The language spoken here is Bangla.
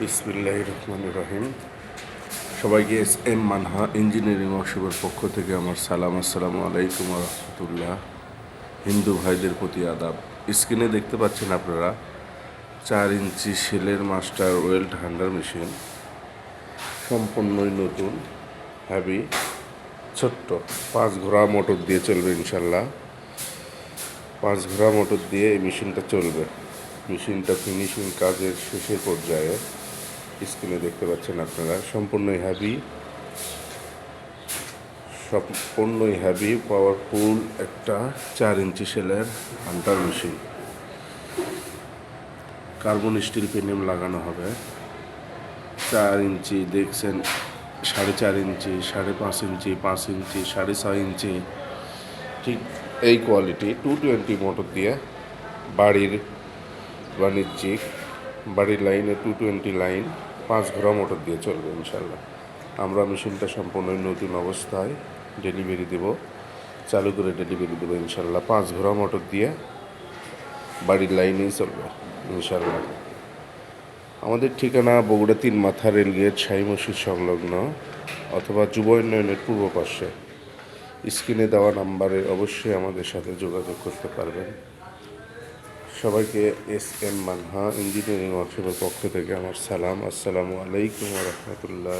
বিসমিল্লাহ রহমান রহিম সবাইকে এস এম মানহা ইঞ্জিনিয়ারিং ওয়ার্কশপের পক্ষ থেকে আমার সালাম, আসসালামু আলাইকুম রহমতুল্লাহ। হিন্দু ভাইদের প্রতি আদাব। স্ক্রিনে দেখতে পাচ্ছেন আপনারা চার ইঞ্চি সেলের মাস্টার ওয়েল্ড হান্ডার মেশিন। সম্পূর্ণই নতুন হ্যাভি ছোট্ট। পাঁচ ঘোড়া মোটর দিয়ে চলবে ইনশাল্লাহ পাঁচ ঘোড়া মোটর দিয়ে এই মেশিনটা চলবে। মেশিনটা ফিনিশিং কাজের শেষের পর্যায়ে। স্ক্রিনে দেখতে পাচ্ছেন আপনারা। সম্পূর্ণই হ্যাভি সম্পূর্ণই হ্যাভি পাওয়ারফুল একটা চার ইঞ্চি সেলের হান্টার মেশিন কার্বন স্টিল পেনিয়াম লাগানো হবে। চার ইঞ্চি দেখছেন, সাড়ে চার ইঞ্চি, সাড়ে পাঁচ ইঞ্চি পাঁচ ইঞ্চি, সাড়ে ছয় ইঞ্চি। ঠিক এই কোয়ালিটি টু টোয়েন্টি মোটর দিয়ে বাড়ির বাণিজ্যিক বাড়ির লাইনে টু টোয়েন্টি লাইন পাঁচ ঘোড়া মোটর দিয়ে চলবে ইনশাল্লাহ আমরা মেশিনটা সম্পূর্ণ নতুন অবস্থায় ডেলিভারি দেব, চালু করে ডেলিভারি দেবো ইনশাল্লাহ পাঁচ ঘোড়া মোটর দিয়ে বাড়ির লাইনেই চলবে ইনশাল্লাহ আমাদের ঠিকানা বগুড়া তিন মাথা রেলগেট শাহী মসজিদ সংলগ্ন অথবা যুব উন্নয়নের পূর্ব পাশে। স্ক্রিনে দেওয়া নাম্বারে অবশ্যই আমাদের সাথে যোগাযোগ করতে পারবেন। সবাইকে এস এম মানহা ইঞ্জিনিয়ারিং ওয়ার্কশপের পক্ষ থেকে আমার সালাম। আসসালামু আলাইকুম রহমতুল্লাহ